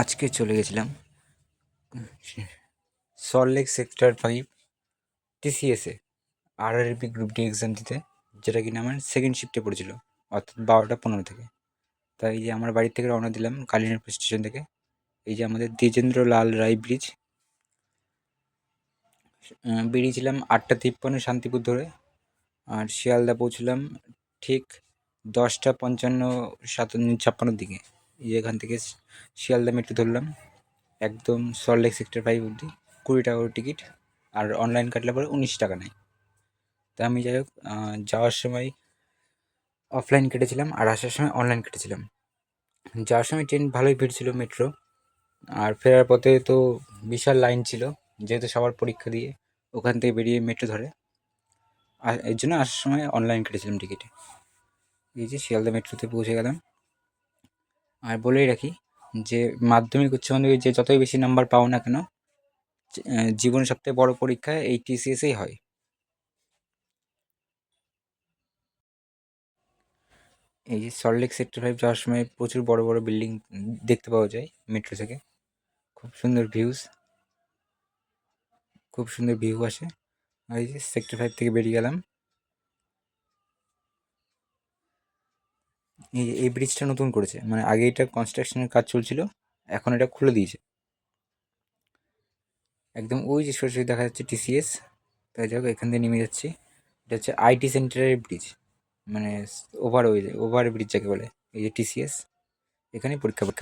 আজকে চলে গেছিলাম। সল্টলেক সেক্টর ফাইভ টিসিএসে আর আরবি গ্রুপ ডি এক্সাম দিতে, যেটা কিনা আমার সেকেন্ড শিফটে পড়েছিল, অর্থাৎ বারোটা পনেরো থেকে। তাই যে আমার বাড়ি থেকে রওনা দিলাম কালিনারপুর স্টেশন থেকে। এই যে আমাদের দ্বিজেন্দ্র লাল রায় ব্রিজ বেরিয়েছিলাম আটটা তিপ্পান্ন শান্তিপুর ধরে। আর শিয়ালদা পৌঁছলাম ঠিক দশটা পঞ্চান্ন সাতান্ন ছাপ্পান্নর দিকে। এখান থেকে শিয়ালদা মেট্রো ধরলাম। একদম সল্টলেক সেক্টর ফাইভ অবধি। কুড়ি টাকা করে টিকিট আর অনলাইন কাটলে পরে উনিশ টাকা নেয়। তা আমি যাই হোক যাওয়ার সময় অফলাইন কেটেছিলাম আর আসার সময় অনলাইন কেটেছিলাম। যাওয়ার সময় ট্রেন ভালোই ভিড় ছিল মেট্রো আর ফেরার পথে তো বিশাল লাইন ছিল, যেহেতু সবার পরীক্ষা দিয়ে ওখান থেকে বেরিয়ে মেট্রো ধরে। আর এর জন্য আসার সময় অনলাইন কেটেছিলাম টিকিট এই যে শিয়ালদা মেট্রোতে পৌঁছে গেলাম। আর বলেই রাখি যে মাধ্যমিক, উচ্চ মাধ্যমিক যে যতই বেশি নাম্বার পাও না কেন জীবনের সবথেকে বড় পরীক্ষা এই টিসিএসেই হয়। এই যে সল্টলেক সেক্টর ফাইভ যাওয়ার সময় প্রচুর বড় বড় বিল্ডিং দেখতে পাওয়া যায় মেট্রো থেকে। খুব সুন্দর ভিউজ খুব সুন্দর ভিউ আসে। আর এই যে সেক্টর ফাইভ থেকে বেরিয়ে গেলাম। এই এই ব্রিজটা নতুন করেছে। মানে আগে এটা কনস্ট্রাকশনের কাজ চলছিল, এখন এটা খুলে দিয়েছে। একদম ওই যে সরাসরি দেখা যাচ্ছে টিসিএস তাই যাক এখান দিয়ে নেমে যাচ্ছি। এটা হচ্ছে আইটি সেন্টারের ব্রিজ মানে ওভার ওই ওভার ব্রিজ যাকে বলে, এই যে টিসিএস এখানে পরীক্ষা পরীক্ষা।